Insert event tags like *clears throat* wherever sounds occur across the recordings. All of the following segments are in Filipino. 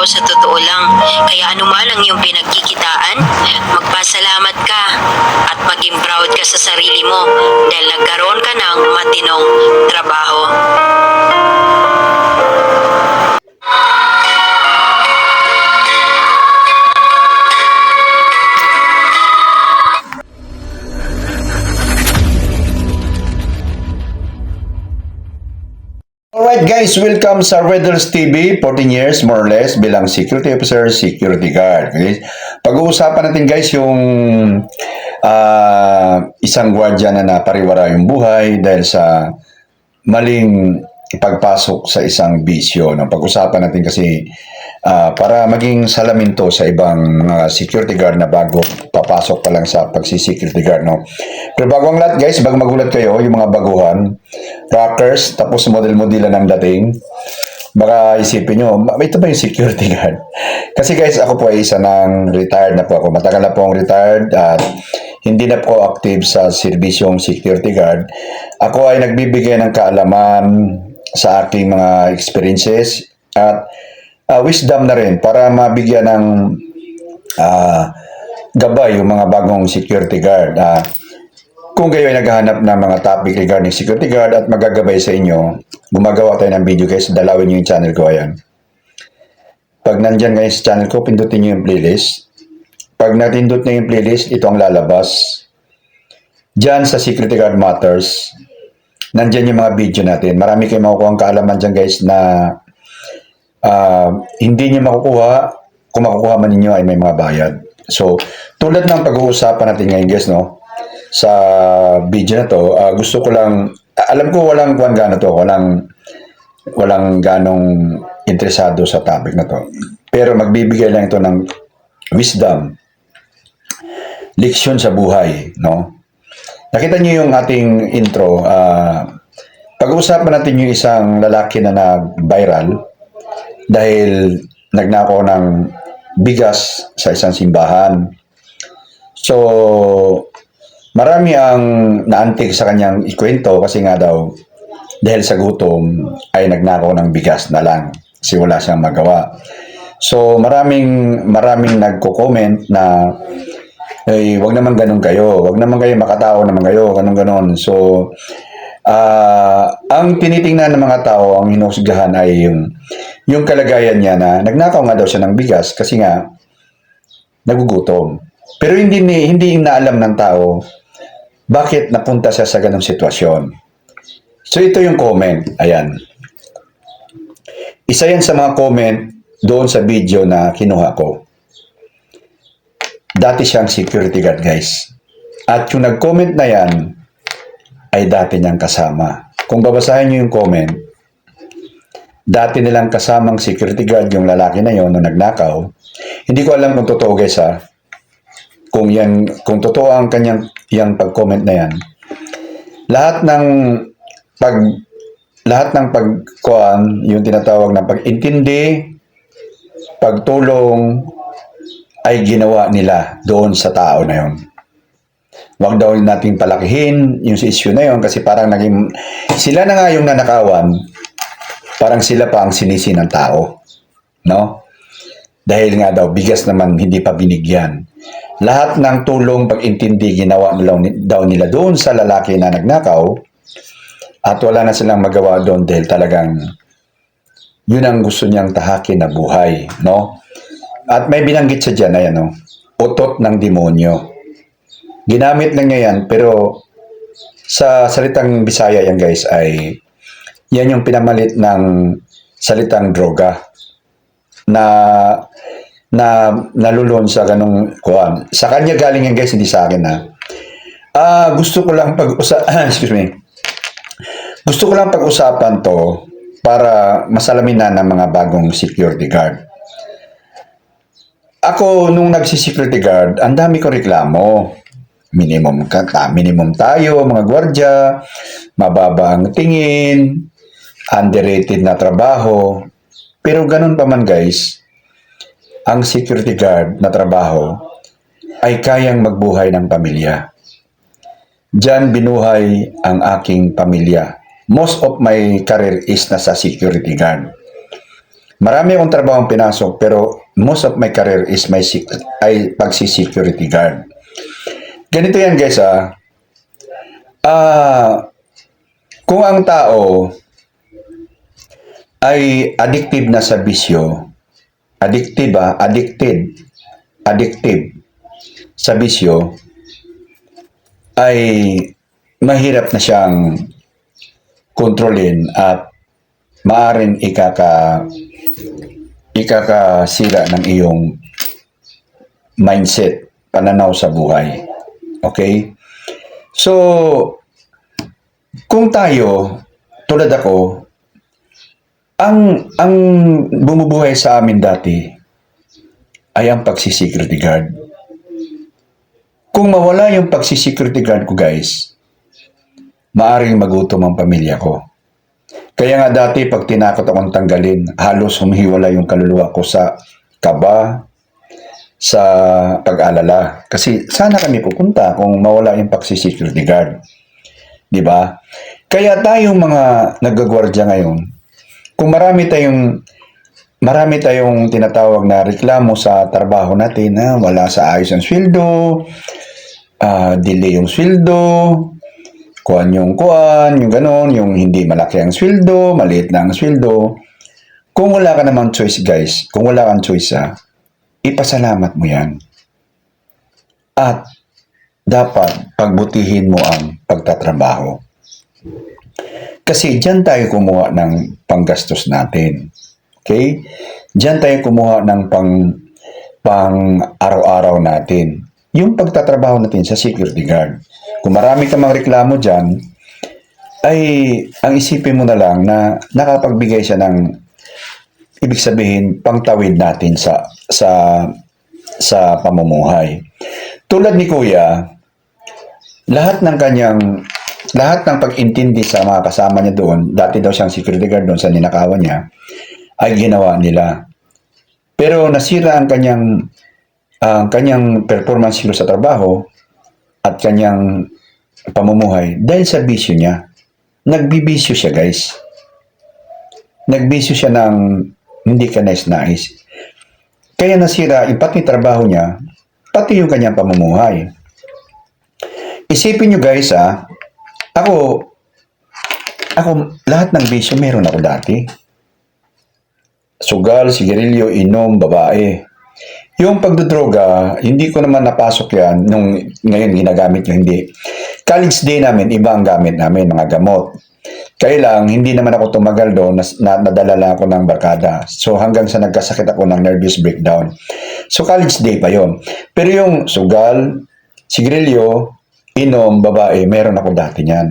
tao sa totoo lang. Kaya anuman ang iyong pinagkikitaan, magpasalamat ka at maging proud ka sa sarili mo dahil nagkaroon ka ng matinong trabaho. Guys, welcome sa Riddles TV, 14 years more or less bilang security officer, security guard. Okay? Pag-uusapan natin guys yung ah, isang gwardiya na napariwara yung buhay dahil sa maling pagpasok sa isang bisyo. No? Pag-usapan natin kasi ah, para maging salamin to sa ibang mga security guard na bago papasok pa lang sa pagsi-security guard. No? Pero bago ang lahat guys, bago magulat kayo, yung mga baguhan, rockers, tapos model-modela ng dating, baka isipin nyo, "Ma- ito ba yung security *laughs* guard? Kasi guys, ako po ay isa ng retired na po ako. Matagal na po akong retired at hindi na po active sa serbisyong security guard. Ako ay nagbibigay ng kaalaman sa aking mga experiences at ah, wisdom na rin para mabigyan ng ah, gabay yung mga bagong security guard. Ah, kung kayo ay naghahanap ng mga topic regarding security guard at magagabay sa inyo, gumagawa tayo ng video guys, dalawin nyo yung channel ko, ayan. Pag nandyan kayo sa channel ko, pindutin nyo yung playlist. Pag natindot na yung playlist, ito ang lalabas. Diyan sa Security Guard Matters, nandyan yung mga video natin. Marami kayong makukuha ang kaalaman dyan guys na ah, hindi nyo makukuha, kung makukuha man ninyo ay may mga bayad. So, tulad ng pag-uusapan natin ngayon guys, no? Sa video na to, ah, gusto ko lang, alam ko walang kuwan gano to, walang walang ganong interesado sa topic na to. Pero magbibigay lang ito ng wisdom, leksyon sa buhay, no? Nakita niyo yung ating intro, ah, pag-uusapan natin yung isang lalaki na nag-viral dahil nagnakaw ng bigas sa isang simbahan. So, marami ang naantig sa kanyang ikwento kasi nga daw dahil sa gutom ay nagnakaw ng bigas na lang kasi wala siyang magawa. So, maraming maraming nagko-comment na ay wag naman ganun kayo, wag naman kayo makatao naman kayo, ganun ganon. So, ah ang tinitingnan ng mga tao, ang hinusgahan ay yung yung kalagayan niya na nagnakaw nga daw siya ng bigas kasi nga nagugutom. Pero hindi ni hindi inaalam ng tao bakit napunta siya sa ganong sitwasyon. So ito yung comment. Ayan. Isa yan sa mga comment doon sa video na kinuha ko. Dati siyang security guard, guys. At yung nag-comment na yan, ay dati niyang kasama. Kung babasahin niyo yung comment, dati nilang kasamang security guard yung lalaki na yon nung nagnakaw. Hindi ko alam kung totoo guys ha. Kung yan, kung totoo ang kanyang yung pag-comment na yan. Lahat ng pag lahat ng pagkuan, yung tinatawag na pag-intindi, pagtulong ay ginawa nila doon sa tao na yon. Huwag daw nating palakihin yung issue na yon kasi parang naging sila na nga yung nanakawan, parang sila pa ang sinisi ng tao. No? Dahil nga daw, bigas naman hindi pa binigyan. Lahat ng tulong pag-intindi ginawa daw nila doon sa lalaki na nagnakaw at wala na silang magawa doon dahil talagang yun ang gusto niyang tahakin na buhay. No? At may binanggit siya dyan, ayan, no? utot ng demonyo. Ginamit lang niya yan, pero sa salitang Bisaya yan guys ay yan yung pinamalit ng salitang droga na na nalulon sa ganong kuan. Sa kanya galing yan guys, hindi sa akin ha. Ah, gusto ko lang pag-usa *clears throat* excuse me. Gusto ko lang pag-usapan to para masalamin na ng mga bagong security guard. Ako, nung nagsi-security guard, ang dami ko reklamo. Minimum, ka, minimum tayo, mga gwardya, mababa ang tingin, underrated na trabaho. Pero ganun pa man guys, ang security guard na trabaho ay kayang magbuhay ng pamilya. Diyan binuhay ang aking pamilya. Most of my career is nasa security guard. Marami akong trabaho pinasok pero most of my career is my ay pagsi-security guard. Ganito yan guys ah. Ah, kung ang tao ay addictive na sa bisyo, addictive ah, addicted, addictive sa bisyo, ay mahirap na siyang kontrolin at maaring ikaka ikakasira ng iyong mindset, pananaw sa buhay. Okay? So, kung tayo, tulad ako, ang ang bumubuhay sa amin dati ay ang pagsisecurity guard. Kung mawala yung pagsisecurity guard ko guys, maaring magutom ang pamilya ko. Kaya nga dati pag tinakot akong tanggalin, halos humihiwala yung kaluluwa ko sa kaba, sa pag-alala. Kasi sana kami pupunta kung mawala yung pagsisecurity guard. Di ba? Kaya tayong mga naggagwardya ngayon, kung marami tayong marami tayong tinatawag na reklamo sa trabaho natin, na wala sa ayos ang sweldo, ah, delay yung sweldo, kuan yung kuan, yung ganon, yung hindi malaki ang sweldo, maliit lang ang sweldo. Kung wala ka namang choice guys, kung wala kang choice ah, ipasalamat mo yan. At dapat pagbutihin mo ang pagtatrabaho. Kasi diyan tayo kumuha ng panggastos natin. Okay? Diyan tayo kumuha ng pang pang araw-araw natin. Yung pagtatrabaho natin sa security guard. Kung marami ka mang reklamo dyan, ay ang isipin mo na lang na nakapagbigay siya ng ibig sabihin pangtawid natin sa sa sa pamumuhay. Tulad ni Kuya, lahat ng kanyang lahat ng pag-intindi sa mga kasama niya doon, dati daw siyang security guard doon sa ninakawan niya, ay ginawa nila. Pero nasira ang kanyang ang kanyang performance sa trabaho at kanyang pamumuhay dahil sa bisyo niya. Nagbibisyo siya, guys. Nagbisyo siya ng hindi ka nais-nais. Kaya nasira yung pati trabaho niya, pati yung kanyang pamumuhay. Isipin nyo guys ah, ako, ako, lahat ng bisyo meron ako dati. Sugal, sigarilyo, inom, babae. Yung pagdodroga, hindi ko naman napasok yan nung ngayon ginagamit yung hindi. College day namin, iba ang gamit namin, mga gamot. Kaya lang, hindi naman ako tumagal doon, nas, na, nadala lang ako ng barkada. So hanggang sa nagkasakit ako ng nervous breakdown. So college day pa yon. Pero yung sugal, sigarilyo, inom, babae, meron ako dati niyan.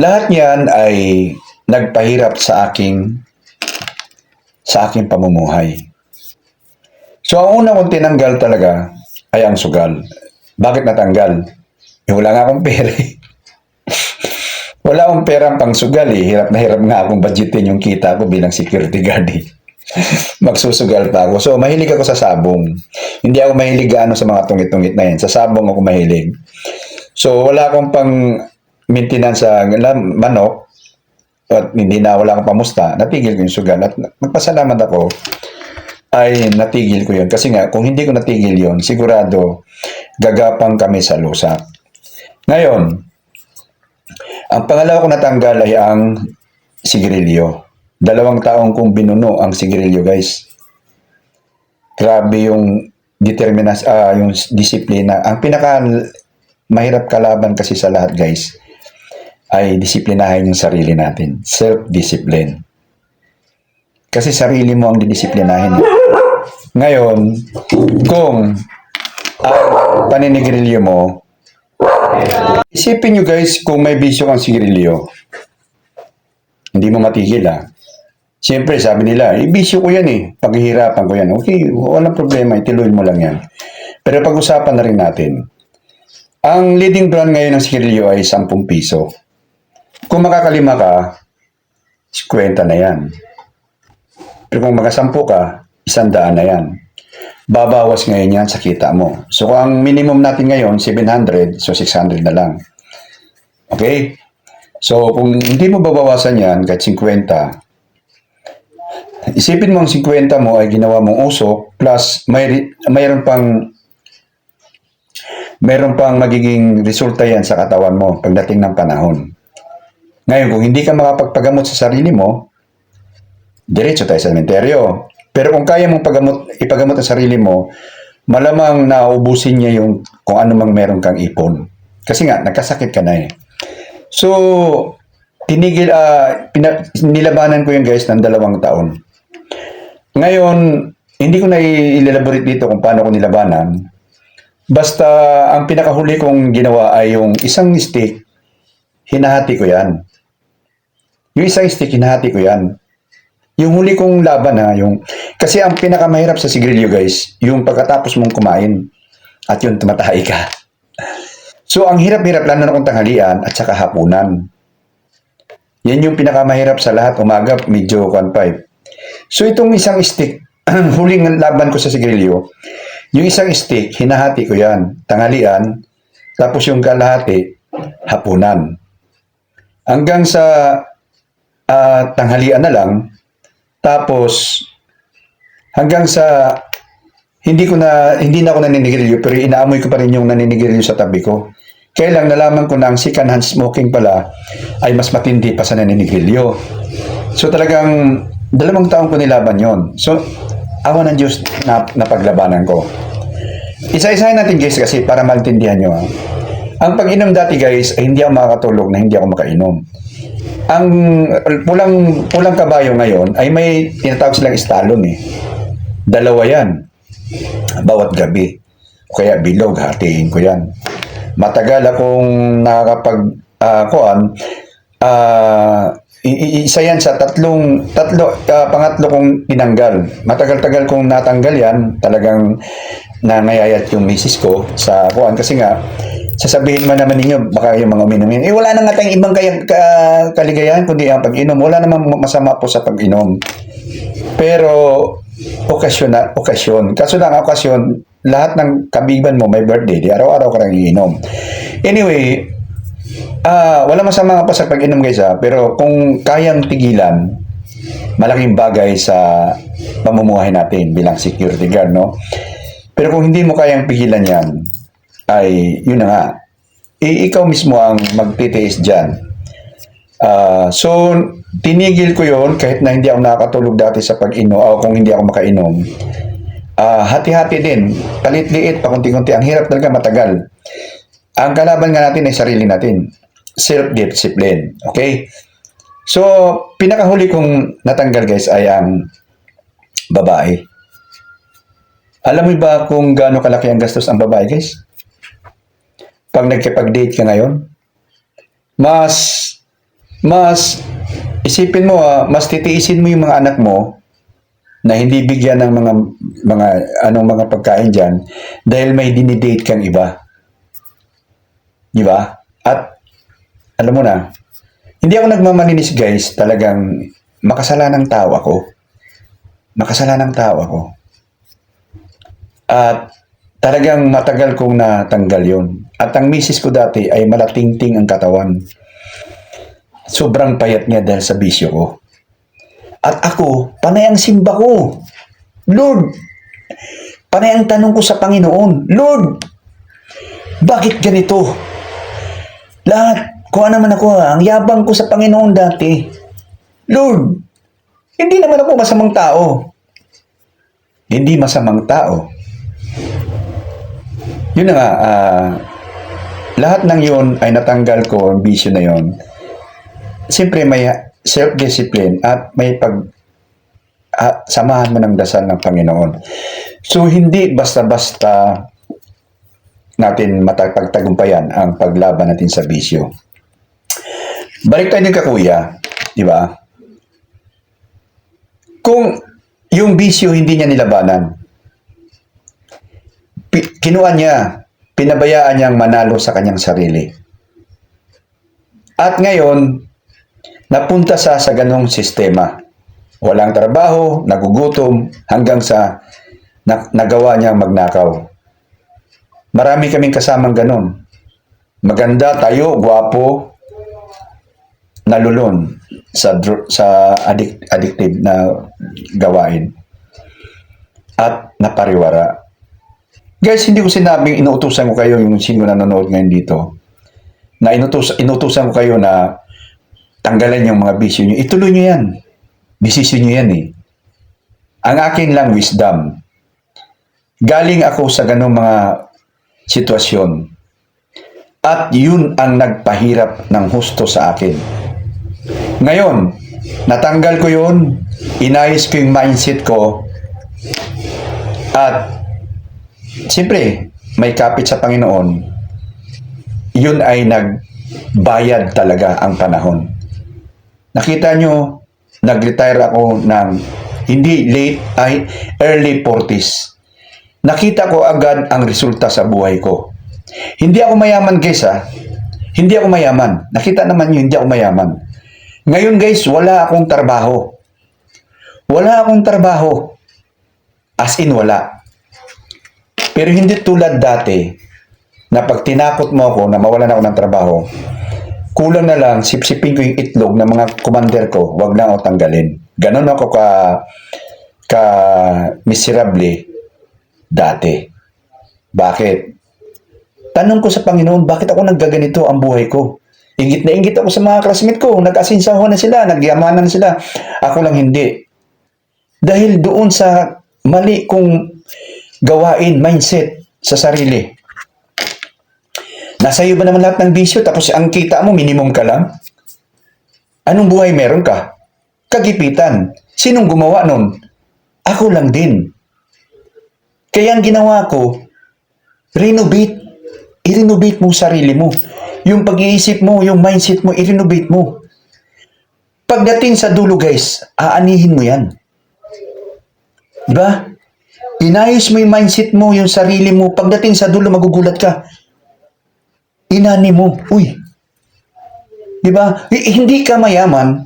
Lahat niyan ay nagpahirap sa aking sa aking pamumuhay. So, ang una kong tinanggal talaga ay ang sugal. Bakit natanggal? Eh, wala nga akong pera. eh. *laughs* wala akong perang pang sugal eh. Hirap na hirap nga akong budgetin yung kita ko bilang security guard eh. *laughs* Magsusugal pa ako. So, mahilig ako sa sabong. Hindi ako mahilig gaano sa mga tungit-tungit na yan. Sa sabong ako mahilig. So, wala akong pang maintenance sa manok at hindi na wala akong pamusta. Natigil ko yung sugal at magpasalamat ako ay natigil ko yun. Kasi nga, kung hindi ko natigil yun, sigurado gagapang kami sa lusak. Ngayon, ang pangalawa ko natanggal ay ang sigarilyo. Dalawang taong kong binuno ang sigarilyo, guys. Grabe yung determinas ah yung disiplina. Ang pinaka mahirap kalaban kasi sa lahat, guys, ay disiplinahin yung sarili natin. Self-discipline. Kasi sarili mo ang didisiplinahin. Ngayon, kung ang paninigrilyo mo, isipin nyo guys, kung may bisyo kang sigarilyo, hindi mo matigil ah. Siyempre, sabi nila, eh, bisyo ko yan eh. Paghihirapan ko yan. Okay, walang problema, ituloy mo lang yan. Pero pag-usapan na rin natin. Ang leading brand ngayon ng sigarilyo ay 10 piso. Kung makakalima ka, 50 na yan. Pero kung makasampu ka, isang daan na yan. Babawas ngayon yan sa kita mo. So, ang minimum natin ngayon, 700, so 600 na lang. Okay? So, kung hindi mo babawasan yan, kahit 50, isipin mo ang 50 mo ay ginawa mong usok plus may mayroon pang mayroon pang magiging resulta yan sa katawan mo pagdating ng panahon. Ngayon, kung hindi ka makapagpagamot sa sarili mo, diretso tayo sa sementeryo. Pero kung kaya mong pagamot, ipagamot ang sarili mo, malamang nauubusin niya yung kung ano mang meron kang ipon. Kasi nga, nagkasakit ka na eh. So, tinigil, ah, pina- nilabanan ko yung guys ng dalawang taon. Ngayon, hindi ko na i-elaborate dito kung paano ko nilabanan. Basta, ang pinakahuli kong ginawa ay yung isang stick, hinahati ko yan. Yung isang stick, hinahati ko yan. Yung huli kong laban ha, yung... Kasi ang pinakamahirap sa sigarilyo guys, yung pagkatapos mong kumain at yung tumatahay ka. *laughs* So, ang hirap-hirap lalo na kung tanghalian at saka hapunan. Yan yung pinakamahirap sa lahat. Umaga, medyo 1.5. So, itong isang stick, *clears throat* huling laban ko sa sigarilyo, yung isang stick, hinahati ko yan. Tanghalian, tapos yung kalahati, hapunan. Hanggang sa ah, tanghalian na lang, tapos hanggang sa hindi ko na hindi na ako naninigarilyo pero inaamoy ko pa rin yung naninigarilyo sa tabi ko. Kaya lang nalaman ko na ang second hand smoking pala ay mas matindi pa sa naninigarilyo. So talagang dalawang taon ko nilaban yon. So awa ng Diyos na napaglabanan ko. Isa-isahin natin guys kasi para maintindihan nyo ha. Ang pag-inom dati guys ay hindi ako makakatulog na hindi ako makainom. Ang pulang pulang kabayo ngayon ay may tinatawag silang estalon eh. Dalawa yan. Bawat gabi. Kaya bilog, hatiin ko yan. Matagal akong nakakapag ah, kuan ah, i- isa yan sa tatlong tatlo ah, pangatlo kong tinanggal. Matagal-tagal kong natanggal yan, talagang nangayayat yung misis ko sa kuan kasi nga sasabihin man naman ninyo baka yung mga uminom yun, eh wala na nga tayong ibang kaya, ka, kaligayahan kundi ang pag-inom. Wala namang masama po sa pag-inom. Pero okasyon na okasyon. Kaso lang okasyon, lahat ng kabiban mo may birthday, di araw-araw ka nang iinom. Anyway, ah wala masama pa sa pag-inom guys ha, pero kung kayang tigilan, malaking bagay sa pamumuhay natin bilang security guard, no? Pero kung hindi mo kayang pigilan yan, ay yun na nga, i- ikaw mismo ang magtitiis dyan. Ah, so, tinigil ko yon kahit na hindi ako nakakatulog dati sa pag-inom o kung hindi ako makainom. Ah, hati-hati din, palit-liit, pakunti-kunti. Ang hirap talaga matagal. Ang kalaban nga natin ay sarili natin. Self-discipline. Okay? So, pinakahuli kong natanggal guys ay ang babae. Alam mo ba kung gaano kalaki ang gastos ang babae guys? Pag nagkipag-date ka ngayon, mas mas isipin mo ah, mas titiisin mo yung mga anak mo na hindi bigyan ng mga mga anong mga pagkain diyan dahil may dinidate kang iba. Di ba? At alam mo na, hindi ako nagmamalinis guys, talagang makasalanang tao ako. Makasalanang tao ako. At talagang matagal kong natanggal yon. At ang misis ko dati ay malatingting ang katawan. Sobrang payat niya dahil sa bisyo ko. At ako, panay ang simba ko. Lord, panay ang tanong ko sa Panginoon. Lord, bakit ganito? Lahat, kuha naman ako ha, ang yabang ko sa Panginoon dati. Lord, hindi naman ako masamang tao. Hindi masamang tao. Yun na nga, ah, lahat ng yun ay natanggal ko, ang bisyo na yun. Siyempre may self-discipline at may pag ah, samahan mo ng dasal ng Panginoon. So, hindi basta-basta natin matapagtagumpayan ang paglaban natin sa bisyo. Balik tayo ng kakuya, di ba? Kung yung bisyo hindi niya nilabanan, kinuha niya, pinabayaan niyang manalo sa kanyang sarili. At ngayon, napunta sa sa ganong sistema. Walang trabaho, nagugutom, hanggang sa na, nagawa niyang magnakaw. Marami kaming kasamang ganon. Maganda tayo, gwapo, nalulon sa sa addic- addictive na gawain at napariwara. Guys, hindi ko sinabing inuutusan ko kayo yung sino nanonood ngayon dito na inutus, inutusan ko kayo na tanggalan yung mga bisyo nyo. Ituloy nyo yan. Desisyon nyo yan eh. Ang akin lang wisdom. Galing ako sa ganong mga sitwasyon. At yun ang nagpahirap ng husto sa akin. Ngayon, natanggal ko yun, inayos ko yung mindset ko, at siyempre, may kapit sa Panginoon, yun ay nagbayad talaga ang panahon. Nakita nyo, nag-retire ako ng hindi late, ay early 40s. Nakita ko agad ang resulta sa buhay ko. Hindi ako mayaman guys ha. Hindi ako mayaman. Nakita naman nyo, hindi ako mayaman. Ngayon guys, wala akong trabaho. Wala akong trabaho. As in wala. Pero hindi tulad dati na pag tinakot mo ako na mawalan ako ng trabaho, kulang na lang sipsipin ko yung itlog ng mga commander ko, wag na ako tanggalin. Ganon ako ka ka miserable dati. Bakit? Tanong ko sa Panginoon, bakit ako naggaganito ang buhay ko? Ingit na ingit ako sa mga classmate ko. Nag-asinsaho na sila, nagyamanan na sila. Ako lang hindi. Dahil doon sa mali kong gawain, mindset sa sarili. Nasa iyo ba naman lahat ng bisyo tapos ang kita mo minimum ka lang? Anong buhay meron ka? Kagipitan. Sinong gumawa nun? Ako lang din. Kaya ang ginawa ko, renovate. I-renovate mo sarili mo. Yung pag-iisip mo, yung mindset mo, i-renovate mo. Pagdating sa dulo guys, aanihin mo yan. Diba? Inayos mo yung mindset mo, yung sarili mo. Pagdating sa dulo, magugulat ka. Inani mo. Uy. Diba? H- hindi ka mayaman,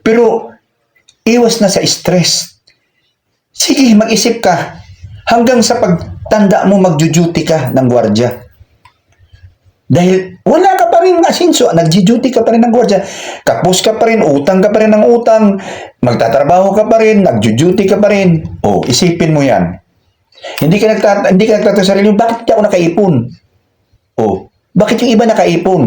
pero iwas na sa stress. Sige, mag-isip ka. Hanggang sa pagtanda mo, magjo-duty ka ng gwardya. Dahil wala ka pa rin asinso, nagji-duty ka pa rin ng gwardya. Kapos ka pa rin, utang ka pa rin ng utang, magtatrabaho ka pa rin, nagjo-duty ka pa rin. O, isipin mo yan. Hindi ka nagtat hindi ka nagtatanong sa sarili, bakit di ako nakaipon? O, bakit yung iba nakaipon?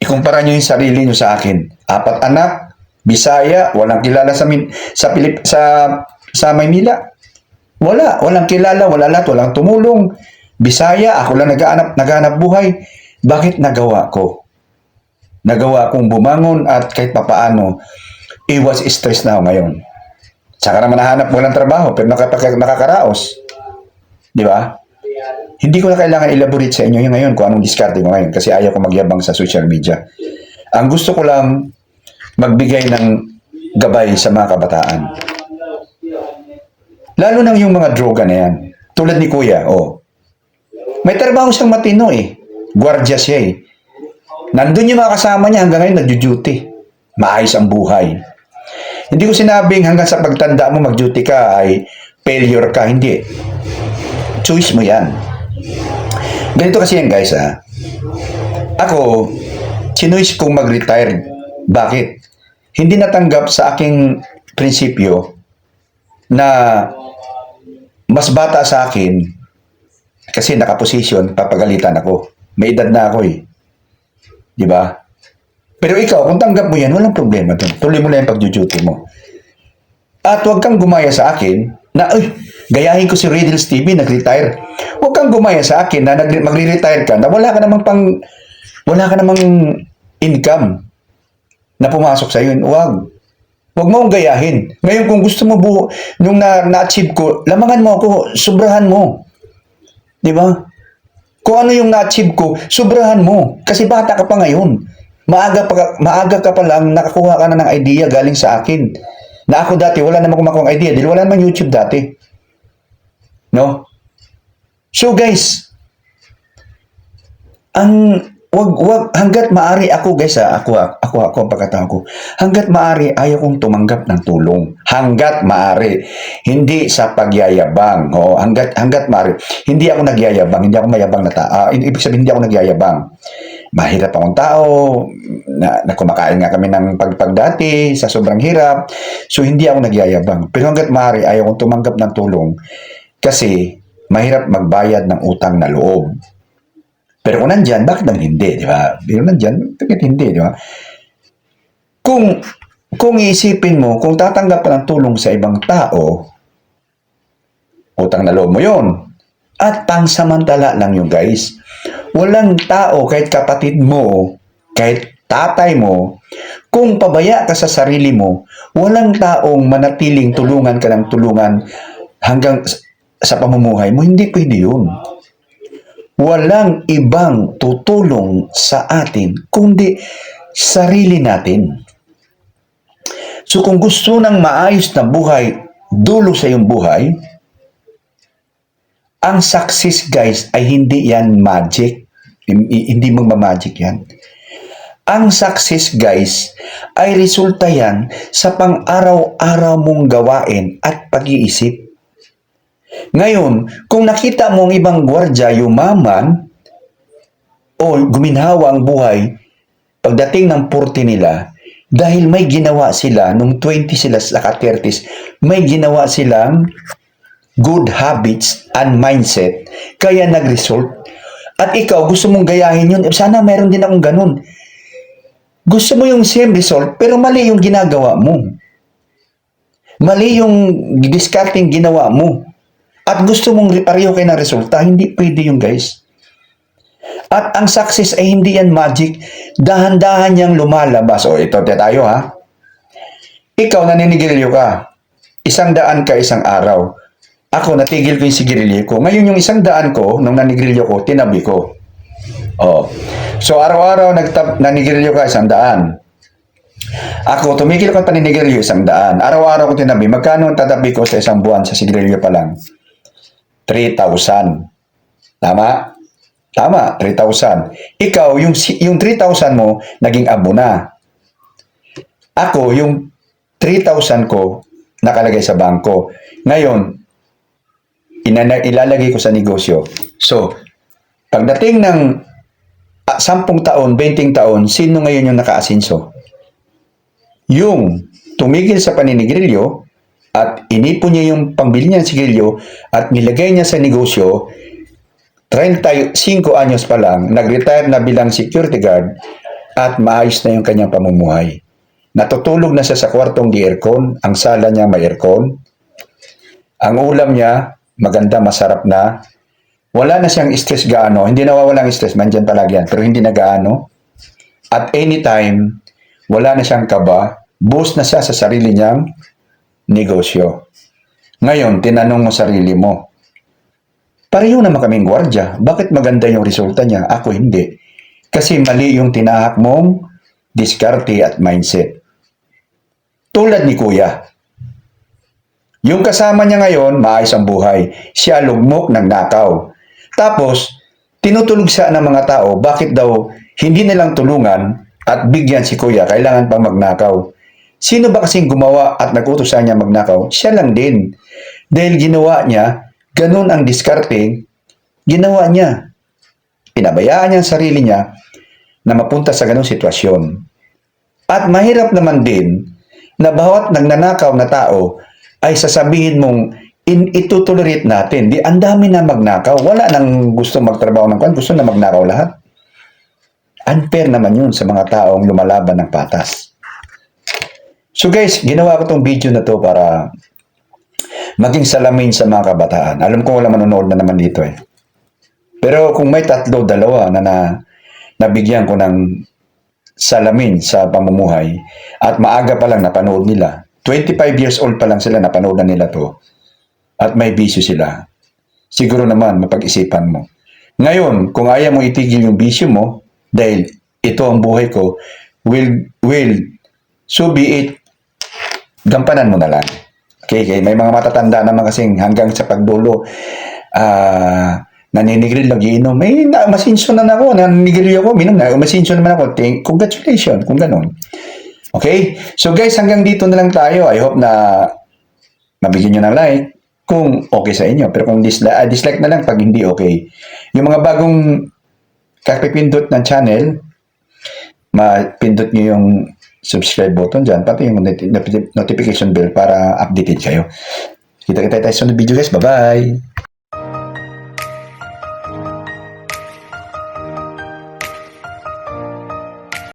Ikumpara nyo yung sarili nyo sa akin. Apat anak, Bisaya, walang kilala sa sa Pilip, sa sa Maynila. Wala, walang kilala, wala lahat, walang tumulong. Bisaya, ako lang naghahanap, naghahanap buhay. Bakit nagawa ko? Nagawa kong bumangon at kahit papaano, iwas stress na ako ngayon. Saka naman nahanap walang trabaho, pero nakapaka, nakakaraos. Di ba? Hindi ko na kailangan elaborate sa inyo ngayon kung anong diskarte ko ngayon kasi ayaw ko magyabang sa social media. Ang gusto ko lang magbigay ng gabay sa mga kabataan. Lalo nang yung mga droga na yan. Tulad ni Kuya, oh. May trabaho siyang matino eh. Gwardiya siya eh. Nandun yung mga kasama niya hanggang ngayon nagjo-duty. Maayos ang buhay. Hindi ko sinabing hanggang sa pagtanda mo mag-duty ka ay failure ka. Hindi. Choice mo yan. Ganito kasi yan guys ha. Ako, sinuis kong mag-retire. Bakit? Hindi natanggap sa aking prinsipyo na mas bata sa akin kasi nakaposisyon, papagalitan ako. May edad na ako eh. Di ba? Pero ikaw, kung tanggap mo yan, walang problema dun. Tuloy mo lang yung pag-duty mo. At huwag kang gumaya sa akin na, ay, gayahin ko si Riddles TV, nag-retire. Huwag kang gumaya sa akin na magre-retire ka na wala ka namang pang, wala ka namang income na pumasok sa iyo. Huwag. Huwag mo akong gayahin. Ngayon, kung gusto mo buo, nung na, na-achieve ko, lamangan mo ako, sobrahan mo. Di ba? Kung ano yung na-achieve ko, sobrahan mo. Kasi bata ka pa ngayon. Maaga, pa, maaga ka pa lang, nakakuha ka na ng idea galing sa akin. Na ako dati, wala namang kumakuha ng idea. Dahil wala namang YouTube dati. No? So guys, ang wag wag hangga't maari ako guys ha, ako ako ako ang pagkatao ko. Hangga't maari ayaw kong tumanggap ng tulong. Hangga't maari. Hindi sa pagyayabang. Oh, hangga't hangga't maari. Hindi ako nagyayabang, hindi ako mayabang na tao. ibig sabihin hindi ako nagyayabang. mahirap akong tao, na, na kumakain nga kami ng pagpag dati sa sobrang hirap. So, hindi ako nagyayabang. Pero hanggat maaari, ayaw kong tumanggap ng tulong kasi mahirap magbayad ng utang na loob. Pero kung nandyan, bakit nang hindi, di ba? Pero nandyan, bakit hindi, di ba? Kung, kung iisipin mo, kung tatanggap ka ng tulong sa ibang tao, utang na loob mo yon At pangsamantala lang yung guys. Walang tao, kahit kapatid mo, kahit tatay mo, kung pabaya ka sa sarili mo, walang taong manatiling tulungan ka ng tulungan hanggang sa pamumuhay mo. Hindi pwede yun. Walang ibang tutulong sa atin, kundi sarili natin. So kung gusto ng maayos na buhay, dulo sa iyong buhay, ang success guys ay hindi yan magic. Hin- Hindi magmamagic yan. Ang success guys ay resulta yan sa pang-araw-araw mong gawain at pag-iisip. Ngayon, kung nakita mo ang ibang gwardya yumaman o guminhawa ang buhay, pagdating ng 40 nila, dahil may ginawa sila, nung 20 sila sa 30s, may ginawa silang good habits and mindset, kaya nag-result. At ikaw, gusto mong gayahin yun, eh, sana meron din akong ganun. Gusto mo yung same result, pero mali yung ginagawa mo. Mali yung discarding ginawa mo. At gusto mong pareho kayo ng resulta, hindi pwede yung guys. At ang success ay hindi yan magic. Dahan-dahan niyang lumalabas. O ito, tayo ha. Ikaw naninigilyo ka. Isang daan ka isang araw. Ako, natigil ko yung sigarilyo ko. Ngayon yung isang daan ko, nung nanigilyo ko, tinabi ko. Oh. So, araw-araw nagtab- nanigilyo ka isang daan. Ako, tumigil ko at paninigilyo isang daan. Araw-araw ko tinabi. Magkano ang tatabi ko sa isang buwan sa sigarilyo pa lang? 3,000. Tama? Tama, 3,000. Ikaw, yung, yung 3,000 mo, naging abo na. Ako, yung 3,000 ko, nakalagay sa bangko. Ngayon, inana- ilalagay ko sa negosyo. So, pagdating ng ah, 10 taon, 20 taon, sino ngayon yung nakaasinso? Yung tumigil sa paninigrilyo at inipon niya yung pangbili niya ng sigarilyo at nilagay niya sa negosyo, 35 anyos pa lang, nag-retire na bilang security guard at maayos na yung kanyang pamumuhay. Natutulog na siya sa kwartong di aircon, ang sala niya may aircon, ang ulam niya maganda, masarap na, wala na siyang stress gaano, hindi nawawala ang stress, mandyan palagi yan, pero hindi na gaano. At anytime, wala na siyang kaba, boost na siya sa sarili niyang negosyo. Ngayon, tinanong mo sarili mo, pareho naman kaming gwardya, bakit maganda yung resulta niya? Ako hindi. Kasi mali yung tinahak mong diskarte at mindset. Tulad ni Kuya, yung kasama niya ngayon, maayos ang buhay. Siya lugmok ng nakaw. Tapos, tinutulog siya ng mga tao, bakit daw hindi nilang tulungan at bigyan si kuya, kailangan pang magnakaw. Sino ba kasing gumawa at nagutos sa niya magnakaw? Siya lang din. Dahil ginawa niya, ganun ang diskarte, ginawa niya. Pinabayaan niya ang sarili niya na mapunta sa ganung sitwasyon. At mahirap naman din na bawat nagnanakaw na tao ay sasabihin mong in, itutolerate natin. Di, ang dami na magnakaw. Wala nang gusto magtrabaho ng kwan. Gusto na magnakaw lahat. Unfair naman yun sa mga taong lumalaban ng patas. So guys, ginawa ko tong video na to para maging salamin sa mga kabataan. Alam ko wala manonood na naman dito eh. Pero kung may tatlo, dalawa na, na nabigyan ko ng salamin sa pamumuhay at maaga pa lang napanood nila. 25 years old pa lang sila napanood na nila to at may bisyo sila. Siguro naman mapag-isipan mo. Ngayon, kung ayaw mo itigil yung bisyo mo dahil ito ang buhay ko, will will so be it gampanan mo na lang. Okay, okay. May mga matatanda naman kasing hanggang sa pagdulo ah naninigil nagiinom. May na, masinso na ako, naninigil ako, minom na, masinso naman ako. Thank, congratulations, kung ganun. Okay? So guys, hanggang dito na lang tayo. I hope na mabigyan nyo ng like kung okay sa inyo. Pero kung dislike, ah, dislike na lang pag hindi okay. Yung mga bagong kakipindot ng channel, mapindot nyo yung subscribe button dyan, pati yung noti- noti- notification bell para updated kayo. Kita-kita tayo sa video guys. Bye-bye!